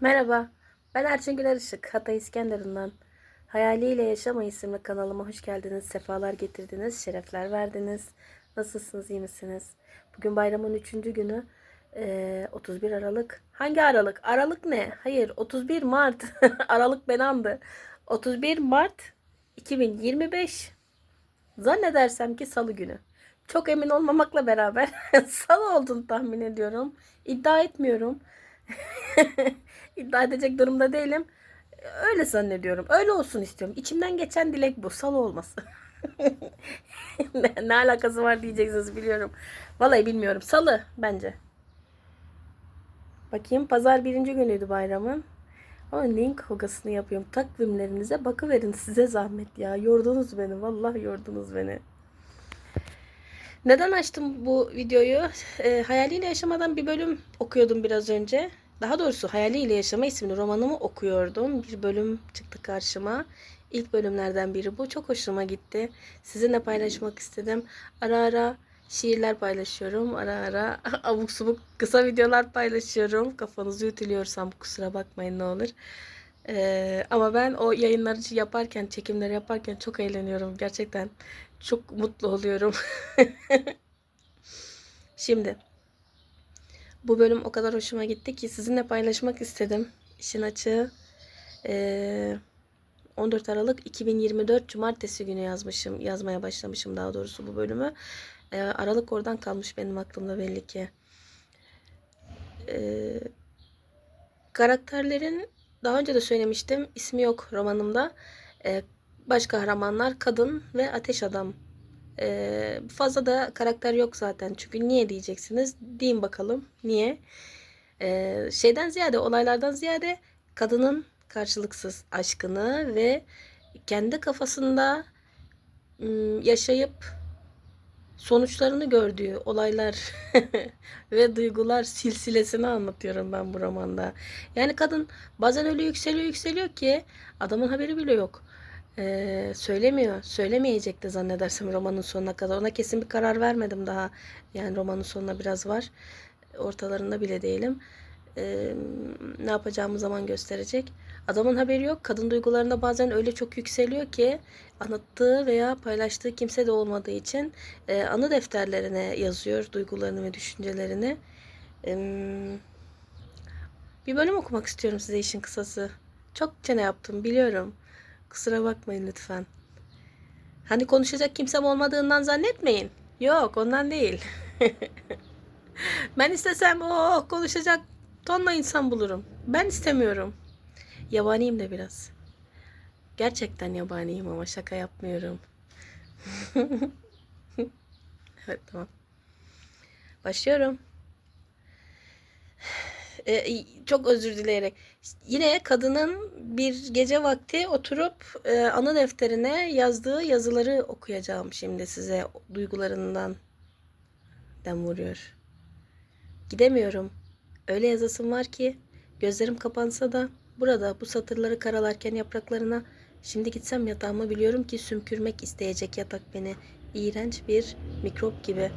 Merhaba, ben Erçin Güler Işık, Hatay İskenderun'dan. Hayaliyle Yaşama isimli kanalıma hoş geldiniz, sefalar getirdiniz, şerefler verdiniz. Nasılsınız, iyi misiniz? Bugün bayramın 3. günü, Ee, 31 Aralık. Hangi Aralık? Aralık ne? Hayır, 31 Mart. Aralık benandı. 31 Mart 2025. Zannedersem ki salı günü. Çok emin olmamakla beraber salı olduğunu tahmin ediyorum. İddia etmiyorum. İddia edecek durumda değilim. Öyle zannediyorum. Öyle olsun istiyorum. İçimden geçen dilek bu. Salı olması. ne, ne alakası var diyeceksiniz biliyorum. Vallahi bilmiyorum. Salı bence. Bakayım pazar birinci günüydü bayramın. Ama neyin kavgasını yapıyorum? Takvimlerinize bakıverin size zahmet ya. Yordunuz beni. Vallahi yordunuz beni. Neden açtım bu videoyu? E, Hayaliyle Yaşamadan bir bölüm okuyordum biraz önce. Daha doğrusu Hayaliyle Yaşama isimli romanımı okuyordum. Bir bölüm çıktı karşıma. İlk bölümlerden biri bu. Çok hoşuma gitti. Sizinle paylaşmak istedim. Ara ara şiirler paylaşıyorum. Ara ara abuk subuk kısa videolar paylaşıyorum. Kafanızı ütülüyorsam kusura bakmayın ne olur. Ee, ama ben o yayınları yaparken, çekimleri yaparken çok eğleniyorum. Gerçekten çok mutlu oluyorum. Şimdi bu bölüm o kadar hoşuma gitti ki sizinle paylaşmak istedim. İşin açığı ee, 14 Aralık 2024 Cumartesi günü yazmışım. Yazmaya başlamışım daha doğrusu bu bölümü. Ee, Aralık oradan kalmış benim aklımda belli ki. Ee, karakterlerin daha önce de söylemiştim. ismi yok romanımda. Ee, baş kahramanlar kadın ve ateş adam. Ee, fazla da karakter yok zaten. Çünkü niye diyeceksiniz? Deyin bakalım. Niye? Ee, şeyden ziyade, olaylardan ziyade kadının karşılıksız aşkını ve kendi kafasında yaşayıp sonuçlarını gördüğü olaylar ve duygular silsilesini anlatıyorum ben bu romanda. Yani kadın bazen öyle yükseliyor yükseliyor ki adamın haberi bile yok. Ee, söylemiyor. Söylemeyecek de zannedersem romanın sonuna kadar. Ona kesin bir karar vermedim daha. Yani romanın sonuna biraz var. Ortalarında bile değilim. Ee, ne yapacağımı zaman gösterecek. Adamın haberi yok. Kadın duygularında bazen öyle çok yükseliyor ki anlattığı veya paylaştığı kimse de olmadığı için e, anı defterlerine yazıyor duygularını ve düşüncelerini. E, bir bölüm okumak istiyorum size işin kısası. Çok çene yaptım biliyorum. Kusura bakmayın lütfen. Hani konuşacak kimsem olmadığından zannetmeyin. Yok ondan değil. ben istesem o konuşacak tonla insan bulurum. Ben istemiyorum. Yabaniyim de biraz. Gerçekten yabaniyim ama şaka yapmıyorum. evet tamam. Başlıyorum. Ee, çok özür dileyerek. Yine kadının bir gece vakti oturup e, anı defterine yazdığı yazıları okuyacağım şimdi size duygularından dem vuruyor. Gidemiyorum. Öyle yazasım var ki gözlerim kapansa da burada bu satırları karalarken yapraklarına şimdi gitsem yatağıma biliyorum ki sümkürmek isteyecek yatak beni. İğrenç bir mikrop gibi.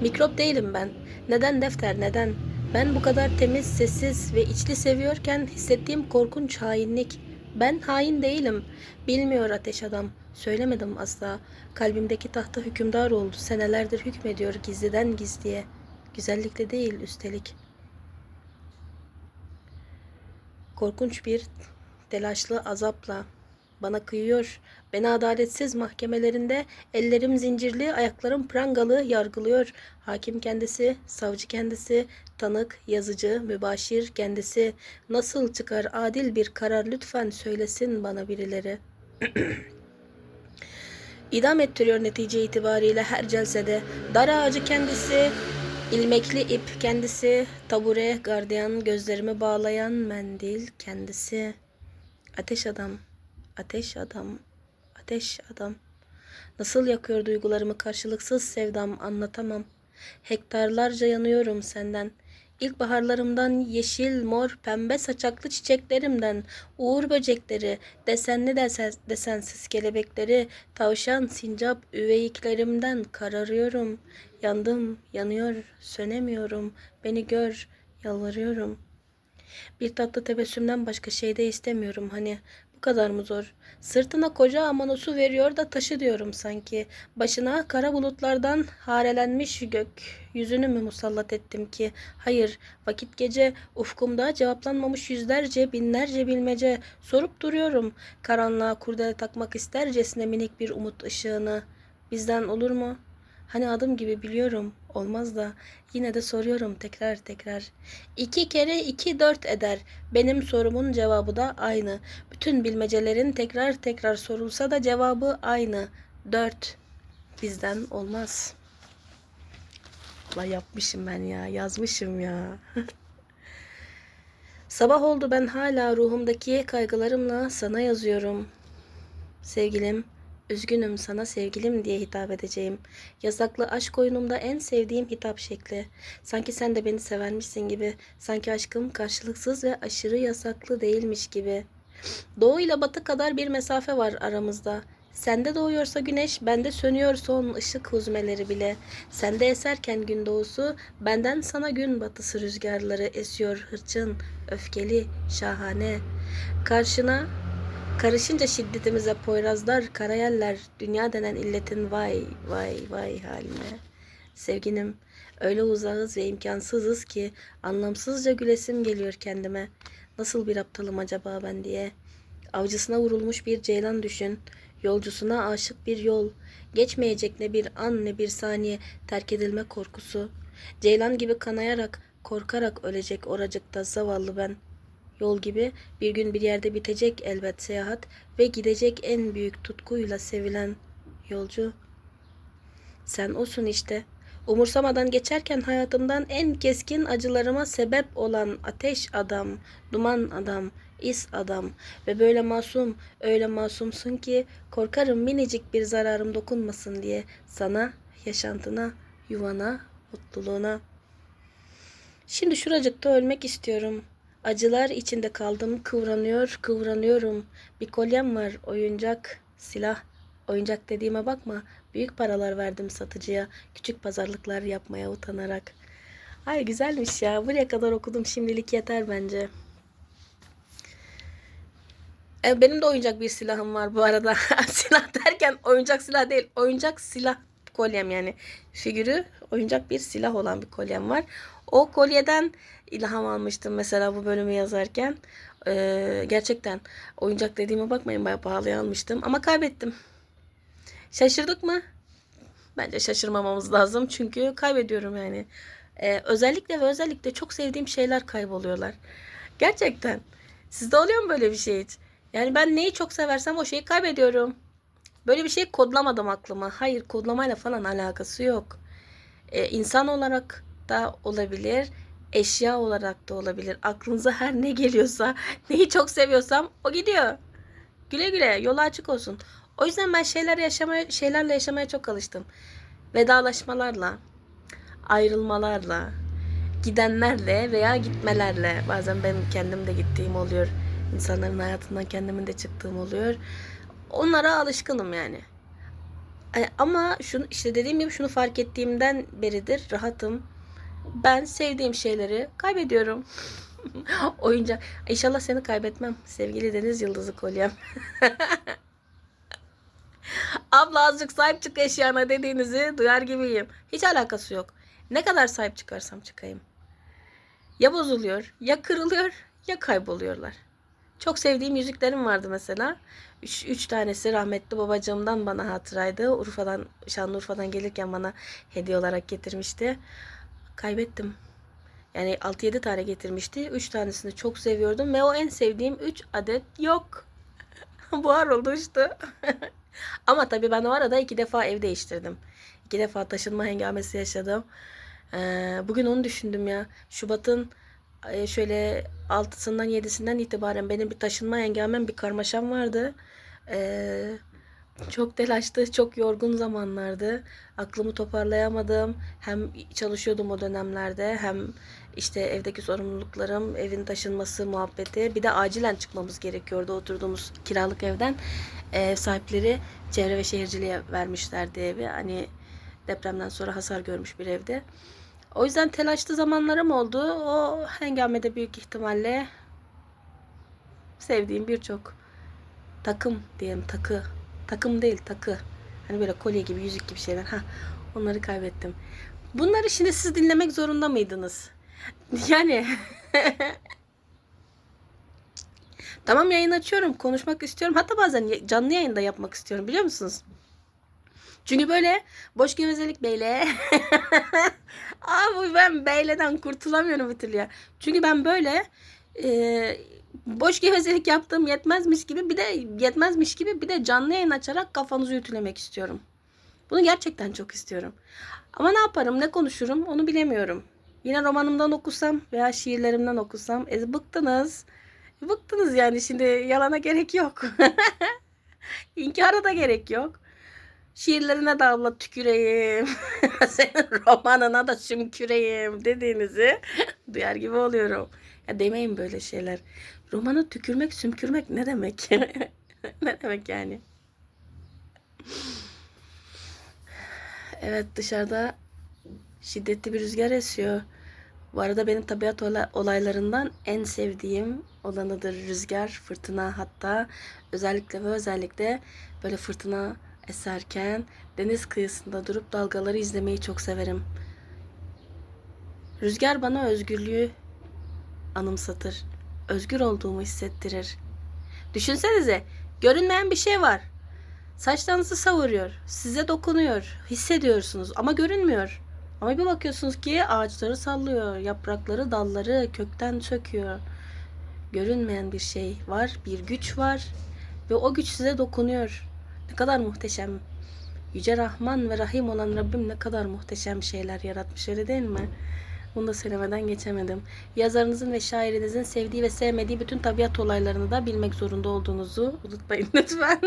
Mikrop değilim ben. Neden defter neden? Ben bu kadar temiz, sessiz ve içli seviyorken hissettiğim korkunç hainlik. Ben hain değilim. Bilmiyor ateş adam. Söylemedim asla. Kalbimdeki tahta hükümdar oldu. Senelerdir hükmediyor gizliden gizliye. Güzellikle değil üstelik. Korkunç bir telaşlı azapla bana kıyıyor. Beni adaletsiz mahkemelerinde ellerim zincirli, ayaklarım prangalı yargılıyor. Hakim kendisi, savcı kendisi, tanık, yazıcı, mübaşir kendisi. Nasıl çıkar adil bir karar lütfen söylesin bana birileri. İdam ettiriyor netice itibariyle her celsede. Dar ağacı kendisi, ilmekli ip kendisi, tabure, gardiyan, gözlerimi bağlayan mendil kendisi. Ateş adam, ateş adam, ateş adam. Nasıl yakıyor duygularımı karşılıksız sevdam anlatamam. Hektarlarca yanıyorum senden. İlkbaharlarımdan yeşil, mor, pembe saçaklı çiçeklerimden, uğur böcekleri, desenli desen, desensiz kelebekleri, tavşan, sincap, üveyiklerimden kararıyorum. Yandım, yanıyor, sönemiyorum. Beni gör, yalvarıyorum. Bir tatlı tebessümden başka şey de istemiyorum hani. Kadar mı zor? Sırtına koca amanosu veriyor da taşı diyorum sanki. Başına kara bulutlardan harelenmiş gök. Yüzünü mü musallat ettim ki? Hayır, vakit gece ufkumda cevaplanmamış yüzlerce binlerce bilmece sorup duruyorum. Karanlığa kurdele takmak istercesine minik bir umut ışığını. Bizden olur mu? Hani adım gibi biliyorum. Olmaz da yine de soruyorum tekrar tekrar. İki kere iki dört eder. Benim sorumun cevabı da aynı. Bütün bilmecelerin tekrar tekrar sorulsa da cevabı aynı. Dört. Bizden olmaz. La yapmışım ben ya. Yazmışım ya. Sabah oldu ben hala ruhumdaki kaygılarımla sana yazıyorum. Sevgilim, üzgünüm sana sevgilim diye hitap edeceğim. Yasaklı aşk oyunumda en sevdiğim hitap şekli. Sanki sen de beni severmişsin gibi. Sanki aşkım karşılıksız ve aşırı yasaklı değilmiş gibi. Doğu ile batı kadar bir mesafe var aramızda. Sende doğuyorsa güneş, bende sönüyor son ışık huzmeleri bile. Sende eserken gün doğusu, benden sana gün batısı rüzgarları esiyor hırçın, öfkeli, şahane. Karşına Karışınca şiddetimize poyrazlar, karayeller, dünya denen illetin vay vay vay haline. Sevginim, öyle uzağız ve imkansızız ki anlamsızca gülesim geliyor kendime. Nasıl bir aptalım acaba ben diye. Avcısına vurulmuş bir ceylan düşün. Yolcusuna aşık bir yol. Geçmeyecek ne bir an ne bir saniye terk edilme korkusu. Ceylan gibi kanayarak, korkarak ölecek oracıkta zavallı ben. Yol gibi bir gün bir yerde bitecek elbet seyahat ve gidecek en büyük tutkuyla sevilen yolcu. Sen osun işte. Umursamadan geçerken hayatımdan en keskin acılarıma sebep olan ateş adam, duman adam, is adam ve böyle masum, öyle masumsun ki korkarım minicik bir zararım dokunmasın diye sana, yaşantına, yuvana, mutluluğuna. Şimdi şuracıkta ölmek istiyorum. Acılar içinde kaldım, kıvranıyor, kıvranıyorum. Bir kolyem var, oyuncak, silah. Oyuncak dediğime bakma. Büyük paralar verdim satıcıya. Küçük pazarlıklar yapmaya utanarak. Ay güzelmiş ya. Buraya kadar okudum. Şimdilik yeter bence. E, benim de oyuncak bir silahım var bu arada. silah derken oyuncak silah değil. Oyuncak silah kolyem yani. Figürü oyuncak bir silah olan bir kolyem var. O kolyeden ilham almıştım mesela bu bölümü yazarken. Ee, gerçekten oyuncak dediğime bakmayın bayağı pahalıya almıştım ama kaybettim. Şaşırdık mı? Bence şaşırmamamız lazım çünkü kaybediyorum yani. Ee, özellikle ve özellikle çok sevdiğim şeyler kayboluyorlar. Gerçekten. Sizde oluyor mu böyle bir şey hiç? Yani ben neyi çok seversem o şeyi kaybediyorum. Böyle bir şey kodlamadım aklıma. Hayır kodlamayla falan alakası yok. Ee, insan olarak da olabilir. Eşya olarak da olabilir. Aklınıza her ne geliyorsa, neyi çok seviyorsam o gidiyor. Güle güle, yolu açık olsun. O yüzden ben şeyler yaşamaya, şeylerle yaşamaya çok alıştım. Vedalaşmalarla, ayrılmalarla, gidenlerle veya gitmelerle. Bazen benim kendim de gittiğim oluyor. İnsanların hayatından kendimin de çıktığım oluyor. Onlara alışkınım yani. Ama şunu işte dediğim gibi şunu fark ettiğimden beridir rahatım. Ben sevdiğim şeyleri kaybediyorum. Oyuncak. İnşallah seni kaybetmem. Sevgili Deniz Yıldızı kolyem. Abla azıcık sahip çık eşyana dediğinizi duyar gibiyim. Hiç alakası yok. Ne kadar sahip çıkarsam çıkayım. Ya bozuluyor, ya kırılıyor, ya kayboluyorlar. Çok sevdiğim yüzüklerim vardı mesela. Üç, üç tanesi rahmetli babacığımdan bana hatıraydı. Urfa'dan, Şanlıurfa'dan gelirken bana hediye olarak getirmişti. Kaybettim. Yani 6-7 tane getirmişti. 3 tanesini çok seviyordum ve o en sevdiğim 3 adet yok. Buhar oldu uçtu. Ama tabii ben o arada iki defa ev değiştirdim. İki defa taşınma hengamesi yaşadım. Ee, bugün onu düşündüm ya. Şubat'ın şöyle 6'sından 7'sinden itibaren benim bir taşınma hengamem bir karmaşam vardı. Ee, çok telaşlı, çok yorgun zamanlardı. Aklımı toparlayamadım. Hem çalışıyordum o dönemlerde hem işte evdeki sorumluluklarım, evin taşınması muhabbeti. Bir de acilen çıkmamız gerekiyordu oturduğumuz kiralık evden. Ev sahipleri çevre ve şehirciliğe vermişlerdi evi. Hani depremden sonra hasar görmüş bir evde. O yüzden telaşlı zamanlarım oldu. O hengamede büyük ihtimalle sevdiğim birçok takım diyelim takı. Takım değil takı. Hani böyle kolye gibi yüzük gibi şeyler. Ha, onları kaybettim. Bunları şimdi siz dinlemek zorunda mıydınız? Yani Tamam yayın açıyorum. Konuşmak istiyorum. Hatta bazen canlı yayında yapmak istiyorum biliyor musunuz? Çünkü böyle boş gevezelik beyle. Abi ben beyleden kurtulamıyorum bir türlü ya. Çünkü ben böyle e, boş gevezelik yaptığım yetmezmiş gibi bir de yetmezmiş gibi bir de canlı yayın açarak kafanızı ütülemek istiyorum. Bunu gerçekten çok istiyorum. Ama ne yaparım, ne konuşurum onu bilemiyorum. Yine romanımdan okusam veya şiirlerimden okusam e, bıktınız. Bıktınız yani şimdi yalana gerek yok. İnkara da gerek yok. Şiirlerine de abla tüküreyim. Senin romanına da sümküreyim dediğinizi duyar gibi oluyorum. Ya demeyin böyle şeyler. Romana tükürmek, sümkürmek ne demek? ne demek yani? Evet dışarıda şiddetli bir rüzgar esiyor. Bu arada benim tabiat ola- olaylarından en sevdiğim olanıdır rüzgar, fırtına hatta özellikle ve özellikle böyle fırtına eserken deniz kıyısında durup dalgaları izlemeyi çok severim. Rüzgar bana özgürlüğü anımsatır. Özgür olduğumu hissettirir. Düşünsenize, görünmeyen bir şey var. Saçlarınızı savuruyor, size dokunuyor, hissediyorsunuz ama görünmüyor. Ama bir bakıyorsunuz ki ağaçları sallıyor, yaprakları, dalları kökten söküyor. Görünmeyen bir şey var, bir güç var ve o güç size dokunuyor. Ne kadar muhteşem. Yüce Rahman ve Rahim olan Rabbim ne kadar muhteşem şeyler yaratmış öyle değil mi? Bunu da söylemeden geçemedim. Yazarınızın ve şairinizin sevdiği ve sevmediği bütün tabiat olaylarını da bilmek zorunda olduğunuzu unutmayın lütfen.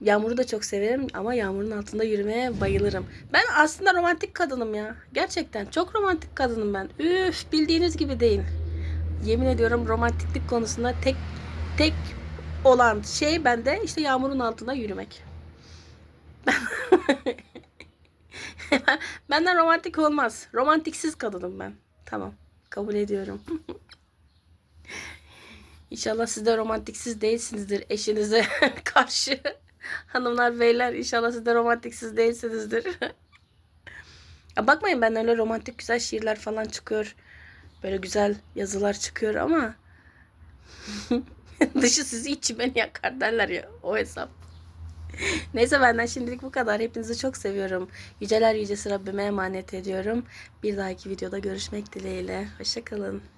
Yağmuru da çok severim ama yağmurun altında yürümeye bayılırım. Ben aslında romantik kadınım ya. Gerçekten çok romantik kadınım ben. Üf bildiğiniz gibi değil. Yemin ediyorum romantiklik konusunda tek tek olan şey bende işte yağmurun altında yürümek. Benden romantik olmaz. Romantiksiz kadınım ben. Tamam. Kabul ediyorum. İnşallah siz de romantiksiz değilsinizdir eşinize karşı. Hanımlar beyler inşallah siz de romantiksiz değilsinizdir. ya bakmayın ben öyle romantik güzel şiirler falan çıkıyor. Böyle güzel yazılar çıkıyor ama dışı sizi içi beni yakar derler ya o hesap. Neyse benden şimdilik bu kadar. Hepinizi çok seviyorum. Yüceler yücesi Rabbime emanet ediyorum. Bir dahaki videoda görüşmek dileğiyle. Hoşçakalın.